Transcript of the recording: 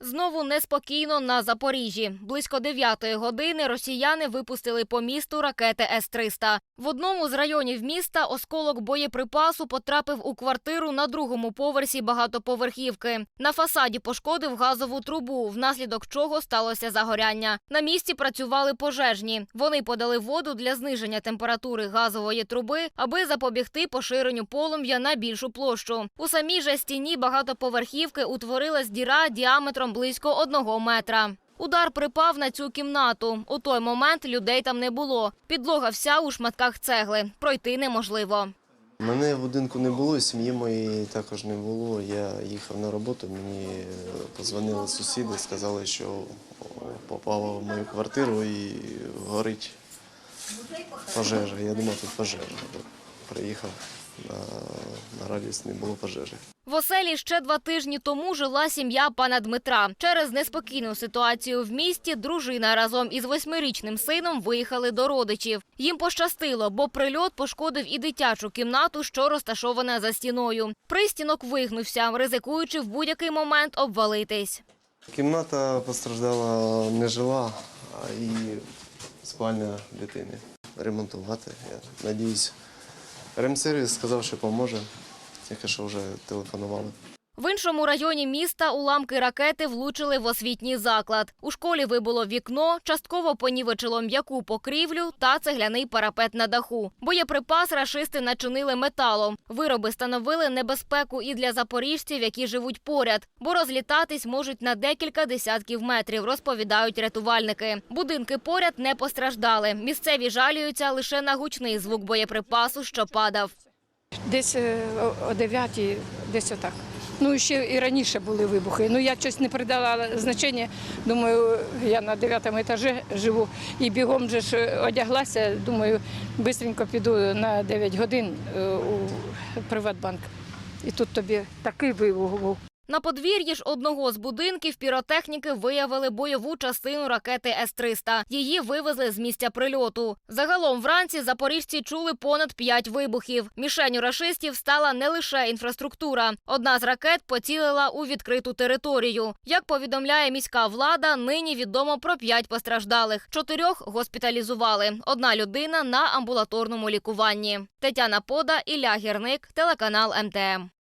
Знову неспокійно на Запоріжжі. Близько 9 години росіяни випустили по місту ракети С-300. В одному з районів міста осколок боєприпасу потрапив у квартиру на другому поверсі багатоповерхівки. На фасаді пошкодив газову трубу, внаслідок чого сталося загоряння. На місці працювали пожежні. Вони подали воду для зниження температури газової труби, аби запобігти поширенню полум'я на більшу площу. У самій же стіні багатоповерхівки утворилась діра діаметром близько одного метра. Удар припав на цю кімнату. У той момент людей там не було. Підлога вся у шматках цегли. Пройти неможливо. Мене в будинку не було, сім'ї моєї також не було. Я їхав на роботу, мені е, позвонили сусіди, сказали, що попало в мою квартиру і горить пожежа. Я думав, тут пожежа. Приїхав на, на радість, не було пожежі. В оселі ще два тижні тому жила сім'я пана Дмитра. Через неспокійну ситуацію в місті дружина разом із восьмирічним сином виїхали до родичів. Їм пощастило, бо прильот пошкодив і дитячу кімнату, що розташована за стіною. Пристінок вигнувся, ризикуючи в будь-який момент обвалитись. Кімната постраждала не жила, а і спальня дитини. Ремонтувати. Я надіюсь. Ремсервіс сказав, що поможе. Тільки що вже телефонували. В іншому районі міста уламки ракети влучили в освітній заклад. У школі вибуло вікно, частково понівечило м'яку покрівлю та цегляний парапет на даху. Боєприпас рашисти начинили металом. Вироби становили небезпеку і для запоріжців, які живуть поряд, бо розлітатись можуть на декілька десятків метрів, розповідають рятувальники. Будинки поряд не постраждали. Місцеві жалюються лише на гучний звук боєприпасу, що падав. Десь е, о- о 9, десь отак. Ну, ще і раніше були вибухи. Ну, я щось не придала значення. Думаю, я на дев'ятому етажі живу і бігом же ж одяглася. Думаю, швидко піду на 9 годин е, у Приватбанк. І тут тобі такий вибух був. На подвір'ї ж одного з будинків піротехніки виявили бойову частину ракети С-300. Її вивезли з місця прильоту. Загалом вранці запоріжці чули понад п'ять вибухів. Мішенью рашистів стала не лише інфраструктура. Одна з ракет поцілила у відкриту територію. Як повідомляє міська влада, нині відомо про п'ять постраждалих. Чотирьох госпіталізували. Одна людина на амбулаторному лікуванні. Тетяна Пода, Ілля Гірник, телеканал МТМ.